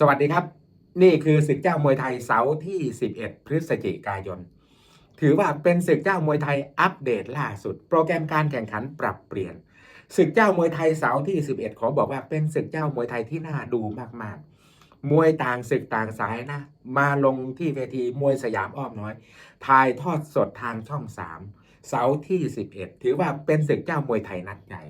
สวัสดีครับ นี่คือศึกเจ้ามวยไทยเสาร์ที่ 11 พฤศจิกายน ถือว่าเป็นศึกเจ้ามวยไทยอัปเดตล่าสุด โปรแกรมการแข่งขันปรับเปลี่ยนศึกเจ้ามวยไทยเสาร์ที่ 11 ขอบอกว่าเป็นศึกเจ้ามวยไทยที่น่าดูมากๆ มวยต่างศึกต่างสายนะ มาลงที่เวทีมวยสยามอ้อมน้อย ถ่ายทอดสดทางช่อง 3 เสาร์ที่ 11 ถือว่าเป็นศึกเจ้ามวยไทยนัดใหญ่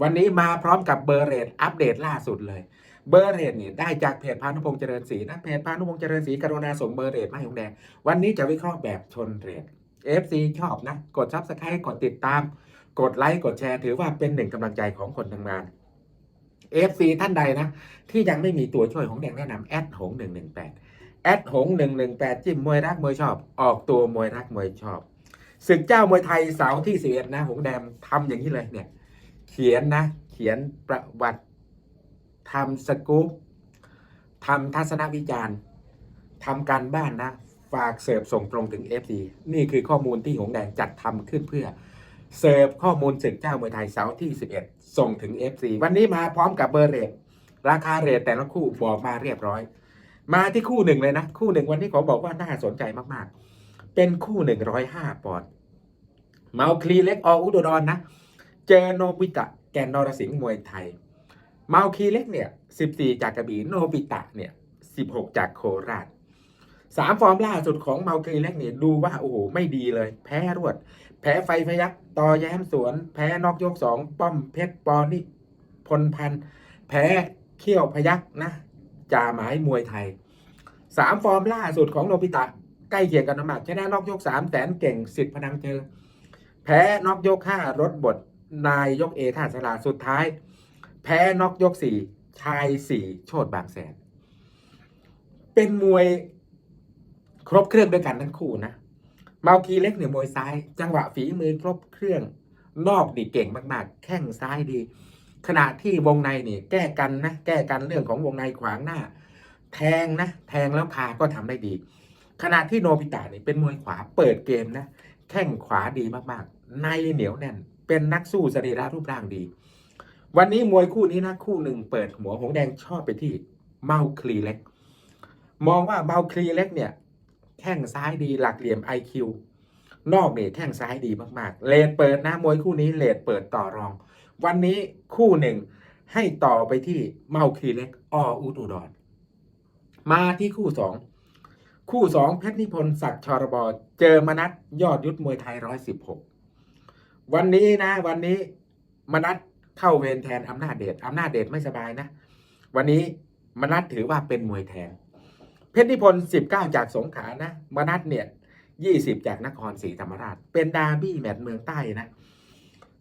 วันนี้มาพร้อมกับเบอร์เรทอัปเดตล่าสุดเลย เบอร์เรทนี่ได้จากเพจพานุพงษ์เจริญศรีนะเพจพานุพงษ์เจริญศรีกรุณาส่งเบอร์เรทมาให้ผมแดงวันนี้จะวิเคราะห์แบบชนเรท FC ชอบนะ กดซับสไครต์กดติดตาม กดไลค์กดแชร์ถือว่าเป็นหนึ่งกำลังใจของคนทำงาน FC ท่านใดนะ ที่ยังไม่มีตัวช่วยของแดงแนะนำแอดหงหนึ่งหนึ่งแปดแอดหงหนึ่งหนึ่งแปดจิ้มมวยรักมวยชอบ ออกตัวมวยรักมวยชอบศึกเจ้ามวยไทยเสาร์ที่สิบเอ็ดนะ หงแดงทำอย่างนี้เลยเนี่ย เขียนนะ เขียนประวัติ ทำสกู๊ปทำทัศนวิจารณ์ทำการบ้านนะ ฝากเสิร์ฟส่งตรงถึง FC นี่คือข้อมูลที่หงแดงจัดทำขึ้นเพื่อ เสิร์ฟข้อมูลศึกเจ้ามวยไทยเสาร์ที่ 11 ส่งถึง FC วันนี้มาพร้อมกับเบอร์เรทราคาเรทแต่ละคู่บอกมาเรียบร้อย มาที่คู่หนึ่งเลยนะ คู่หนึ่งวันนี้ขอบอกว่าน่าสนใจมากๆ เป็นคู่หนึ่งร้อยห้าปอนด์เมาคลีเล็กออุดรนะ เจอโนบิตะแกนนรสิงห์มวยไทย มาคีเล็กเนี่ย14จากกระบี่โนบิตะเนี่ย16จากโคราชสามฟอร์มล่าสุดของเมาคีเล็กเนี่ยดูว่าโอ้โหไม่ดีเลย แพ้รวด แพ้ไฟพยักต่อแย้มสวน แพ้นอกยกสองป้อมเพชรปอนิพลพันธ์แพ้เขี้ยวพยักนะจ่าหมายมวยไทยสามฟอร์มล่าสุดของโนบิตะใกล้เคียงกันนะมากชนะนอกยกสามแสนเก่งสิทธิ์พนังเจอ แพ้นอกยกห้ารถบทนายยกเอท่าสลาสุดท้าย แพ้น็อกยกสี่ชายสี่โชดบางแสน เป็นมวยครบเครื่องด้วยกันทั้งคู่นะเมาคีเล็กเนี่ยมวยซ้าย จังหวะฝีมือครบเครื่อง นอกนี่เก่งมากๆ แข้งซ้ายดี ขณะที่วงในนี่แก้กันนะ แก้กันเรื่องของวงในขวางหน้า แทงนะ แทงแล้วคาก็ทำได้ดี ขณะที่โนบิตะนี่เป็นมวยขวาเปิดเกมนะ แข้งขวาดีมากๆ ในเหนียวแน่น เป็นนักสู้สรีระรูปร่างดี วันนี้มวยคู่นี้นะคู่หนึ่งเปิดหัวหงแดงชอบไปที่เมาคลีเล็ก มองว่าเมาคลีเล็กเนี่ยแข้งซ้ายดีหลักเหลี่ยม IQ นอกเนี่ยแข้งซ้ายดีมากๆ เลดเปิดนะมวยคู่นี้เลดเปิดต่อรอง วันนี้คู่หนึ่งให้ต่อไปที่เมาคลีเล็กออุดุดรมาที่คู่สองคู่สองเพชรนิพนธ์ศักดิ์ชรบเจอมนัทยอดยุทธมวยไทยร้อยสิบหกวันนี้นะ วันนี้มนัท เข้าเวรแทนอำนาจเดชอำนาจเดชไม่สบายนะ วันนี้มนัทถือว่าเป็นมวยแทน เพชรนิพนธ์สิบเก้าจากสงขลานะมนัทเนี่ยยี่สิบจากนครศรีธรรมราช เป็นดาร์บี้แมตช์เมืองใต้นะ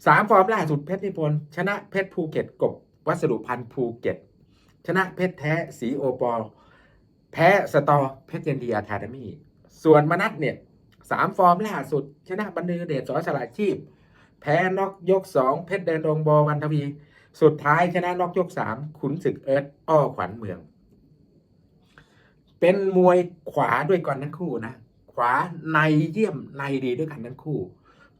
สามฟอร์มล่าสุดเพชรนิพนธ์ชนะเพชรภูเก็ตกบวัสดุพันธ์ภูเก็ต ชนะเพชรแท้สีโอปอลแพ้สตอเพชรเจนดีอะคาเดมี่ส่วนมนัทเนี่ยสามฟอร์มล่าสุด ชนะบันเดอร์เดชสอสลาชีพ แพ้น็อกยกสองเพชรแดนดงบอวันทวี สุดท้ายชนะน็อกยกสามขุนศึกเอิร์ธอ้อขวัญเมือง เป็นมวยขวาด้วยกันทั้งคู่นะ ขวาในเยี่ยมในดีด้วยกันทั้งคู่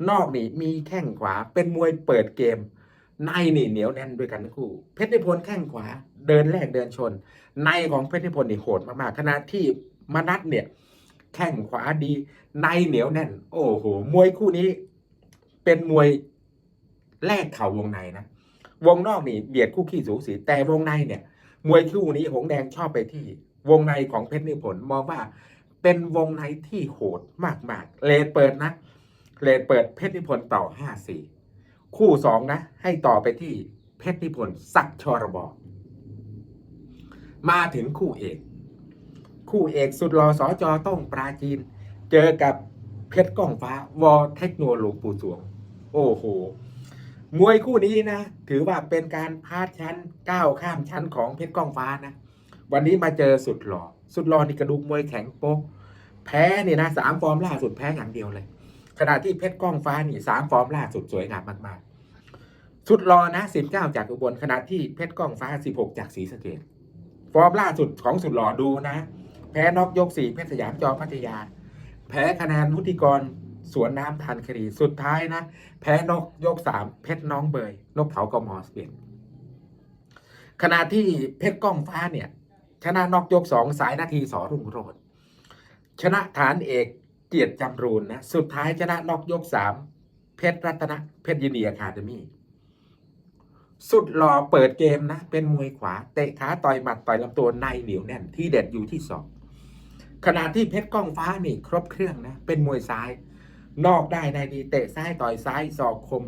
นอกนี่มีแข้งขวาเป็นมวยเปิดเกม ในนี่เหนียวแน่นด้วยกันทั้งคู่ เพชรนิพนธ์แข้งขวาเดินแรกเดินชน ในของเพชรนิพนธ์นี่โหดมากๆขณะที่มนัทเนี่ยแข้งขวาดีในเหนียวแน่น โอ้โหมวยคู่นี้ เป็นมวยแลกเข่าวงในนะ วงนอกนี่เบียดคู่ขี้สูสี แต่วงในเนี่ย มวยคู่นี้หงแดงชอบไปที่ วงในของเพชรนิพนธ์มองว่าเป็นวงในที่โหดมากๆเลดเปิดนะเลดเปิดเพชรนิพนธ์ต่อห้าสี่คู่สองนะ ให้ต่อไปที่เพชรนิพนธ์สักชรบอมาถึงคู่เอก คู่เอกสุดรอสอจอต้องปราจีน เจอกับเพชรก้องฟ้าวอเทคโนโลยีปูสวง โอ้โหมวยคู่นี้นะ ถือว่าเป็นการพาดชั้นก้าวข้ามชั้นของเพชรก้องฟ้านะ วันนี้มาเจอสุดหล่อ สุดหล่อนี่กระดูกมวยแข็งโป๊กแพ้เนี่ยนะสามฟอร์มล่าสุดแพ้อย่างเดียวเลย ขณะที่เพชรก้องฟ้านี่สามฟอร์มล่าสุดสวยงามมากๆ สุดรอนะสิบเก้าจากอุบลขณะที่เพชรก้องฟ้าสิบหกจากศรีสะเกดฟอร์มล่าสุดของสุดหล่อดูนะ แพ้นอกยกสี่เพชรสยามจอพัทยา แพ้คะแนนวุฒิกร สวนน้ำทันคดี สุดท้ายนะ แพ้นกยกสามเพชรน้องเบย นกเขากมอสเปลี่ยนขณะที่เพชรก้องฟ้าเนี่ย ชนะนอกยกสองสายนาทีสอรุ่งโรจน์ชนะฐานเอกเกียรติจำรูนนะสุดท้ายชนะนอกยกสามเพชรรัตนะเพชรยินดีอะคาเดมี่สุดหล่อเปิดเกมนะ เป็นมวยขวา เตะขาต่อยหมัดต่อยลำตัวในเหนียวแน่นที่เด็ดอยู่ที่สองขณะที่เพชรก้องฟ้านี่ครบเครื่องนะ เป็นมวยซ้าย นอกได้ในดีเตะซ้ายต่อยซ้ายศอกคม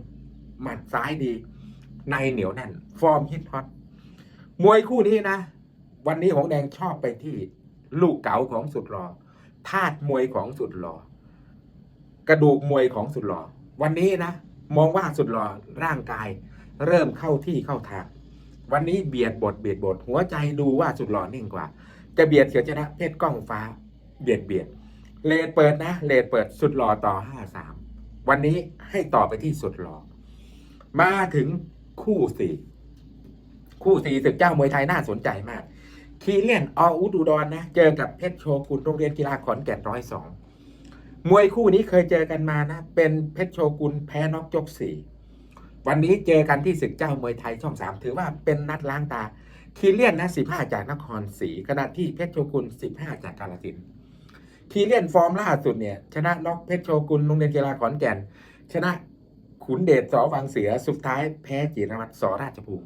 หมัดซ้ายดี ในเหนียวแน่น ฟอร์มฮิตฮอตมวยคู่นี้นะ วันนี้หงแดงชอบไปที่ ลูกเก๋าของสุดหล่อธาตุมวยของสุดหล่อกระดูกมวยของสุดหล่อวันนี้นะ มองว่าสุดหล่อร่างกาย เริ่มเข้าที่เข้าทางวันนี้เบียดบทเบียดบทหัวใจดูว่าสุดหล่อนิ่งกว่า จะเบียดเฉียชนะเพชรก้องฟ้า เบียดเบียด เลดเปิดนะเลดเปิดสุดหล่อต่อห้าสามวันนี้ให้ต่อไปที่สุดหล่อมาถึงคู่สี่คู่สี่ศึกเจ้ามวยไทยน่าสนใจมาก คีเลียนออุดูดรนนะ เจอกับเพชรโชกุนโรงเรียนกีฬาขอนแก่นร้อยสองมวยคู่นี้เคยเจอกันมานะ เป็นเพชรโชกุนแพ้น็อกยกสี่วันนี้เจอกันที่ศึกเจ้ามวยไทยช่องสามถือว่าเป็นนัดล้างตา คีเลียนนะสิบห้าจากนครศรีขณะที่เพชรโชกุนสิบห้าจากกาลสินธุ์ คีเลียนฟอร์มล่าสุดเนี่ย ชนะน็อกเพชรโชกุนโรงเรียนกีฬาขอนแก่น ชนะขุนเดชสอวังเสือสุดท้ายแพ้จิรวัตรสอราชภูมิ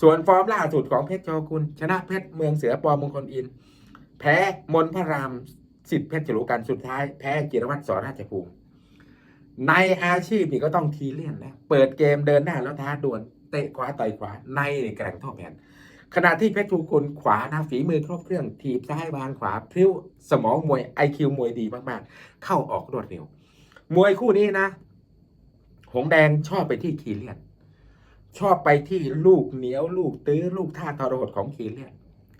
ส่วนฟอร์มล่าสุดของเพชรโชกุนชนะเพชรเมืองเสือปอมงคลอิน แพ้มนพระรามสิทธิเพชรจรุกันสุดท้ายแพ้จิรวัตรสอราชภูมิ ในอาชีพนี่ก็ต้องทีเลียนนะเปิดเกมเดินหน้าแล้วท้าดวลเตะขวาต่อยขวาในแกร่งท่าแผ่น ขณะที่เพชรทูกุลขวานะฝีมือครบเครื่องทีบซ้ายวางขวาพริ้วสมองมวยไอคิวมวยดีมากๆ เข้าออกรวดเร็ว มวยคู่นี้นะ หงแดงชอบไปที่คีเลียน ชอบไปที่ลูกเหนียวลูกตื้อลูกท่าทรหดของคีเลียน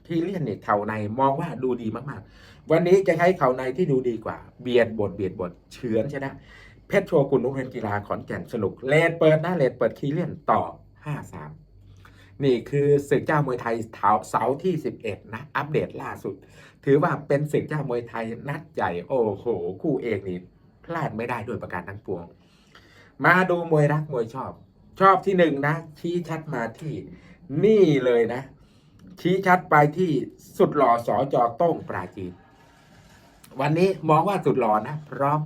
คีเลียนเนี่ยเข่าในมองว่าดูดีมากๆ วันนี้จะใช้เข่าในที่ดูดีกว่า เบียดบทเบียดบทเฉือนชนะเพชรโชกุนโรงเรียนกีฬาขอนแก่นสนุกเลดเปิดนะเลดเปิดคีเลียนต่อ5-3 นี่คือศึกเจ้ามวยไทยเสาร์ที่ 11 นะ อัปเดตล่าสุด ถือว่าเป็นศึกเจ้ามวยไทยนัดใหญ่โอ้โห คู่เอกนี่พลาดไม่ได้ด้วยประการทั้งปวง มาดูมวยรักมวยชอบ ชอบที่หนึ่งนะ ชี้ชัดมาที่นี่เลยนะ ชี้ชัดไปที่สุดหล่อสอจอต้งปราจีน วันนี้มองว่าสุดหล่อนะ พร้อม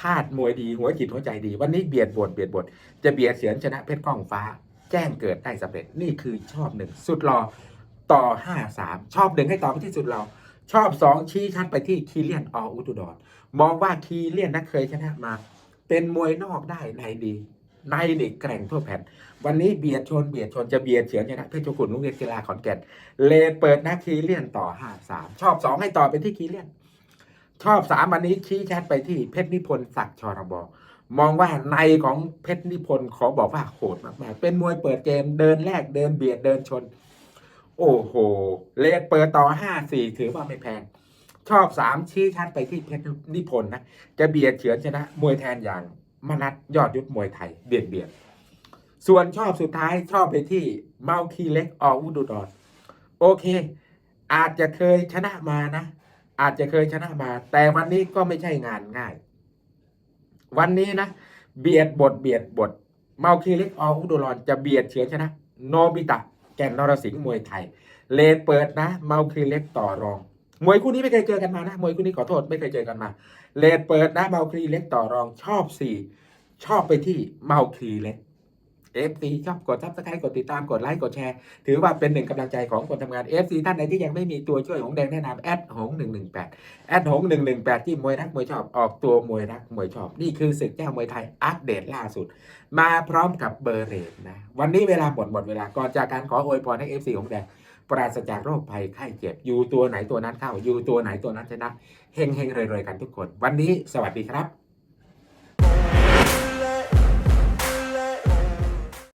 ธาตุมวยดีหัวจิตหัวใจดี วันนี้เบียดบทเบียดบทจะเบียดเสียนชนะเพชรก้องฟ้า แจ้งเกิดได้สำเร็จนี่คือชอบหนึ่งสุดหล่อต่อห้าสามชอบหนึ่งให้ต่อไปที่สุดหล่อชอบสองชี้ชัดไปที่คีเลียนออุตุดรมองว่าคีเลียนนะเคยชนะมา เป็นมวยนอกได้ในดีในนี่แกร่งทั่วแผ่น วันนี้เบียดชนเบียดชนจะเบียดเฉียนชนะเพชรชกุนโรงเรียนกีฬาขอนแก่นเลดเปิดนะคีเลียนต่อห้าสามชอบสองให้ต่อไปที่คีเลียน ชอบสามวันนี้ชี้ชัดไปที่เพชรนิพนธ์ศักดิ์ชรบ มองว่าในของเพชรนิพนธ์ขอบอกว่าโหดมากๆ เป็นมวยเปิดเกมเดินแรกเดินเบียดเดินชน โอ้โห เลดเปิดต่อห้าสี่ถือว่าไม่แพง ชอบสามชี้ชัดไปที่เพชรนิพนธ์นะ จะเบียดเฉือนชนะ มวยแทนอย่างมนัดยอดยุทธมวยไทยเบียดเบียด ส่วนชอบสุดท้ายชอบไปที่เมาคีเล็กออุดุดโอเค อาจจะเคยชนะมานะ อาจจะเคยชนะมา แต่วันนี้ก็ไม่ใช่งานง่าย วันนี้นะ เบียดบทเบียดบท เมาคีเล็กออุดุดรจะเบียดเฉือนชนะ โนบิตะ แก่นนรสิงห์มวยไทย เลนเปิดนะ เมาคีเล็กต่อรอง มวยคู่นี้ไม่เคยเจอกันมานะ มวยคู่นี้ขอโทษไม่เคยเจอกันมา เลดเปิดนะ เมาคลีเล็กต่อรองชอบสี่ชอบไปที่เมาคลีเล็ก เอฟซีชอบกดซับสไครต์กดติดตามกดไลค์กดแชร์ถือว่าเป็นหนึ่งกำลังใจของคนทำงานเอฟซีท่านใดที่ยังไม่มีตัวช่วยหงแดงแนะนำแอดหงหนึ่งหนึ่งแปดแอดหงหนึ่งหนึ่งแปดที่มวยรักมวยชอบออกตัวมวยรักมวยชอบ นี่คือศึกเจ้ามวยไทยอัปเดตล่าสุด มาพร้อมกับเบอร์เรทนะวันนี้เวลาหมดหมดเวลาก่อนจากการขออวยพรให้เอฟซีหงแดงปราศจากโรคภัยไข้เจ็บ อยู่ตัวไหนตัวนั้นเข้า อยู่ตัวไหนตัวนั้นชนะ เฮงเฮงรวยๆกันทุกคน วันนี้สวัสดีครับ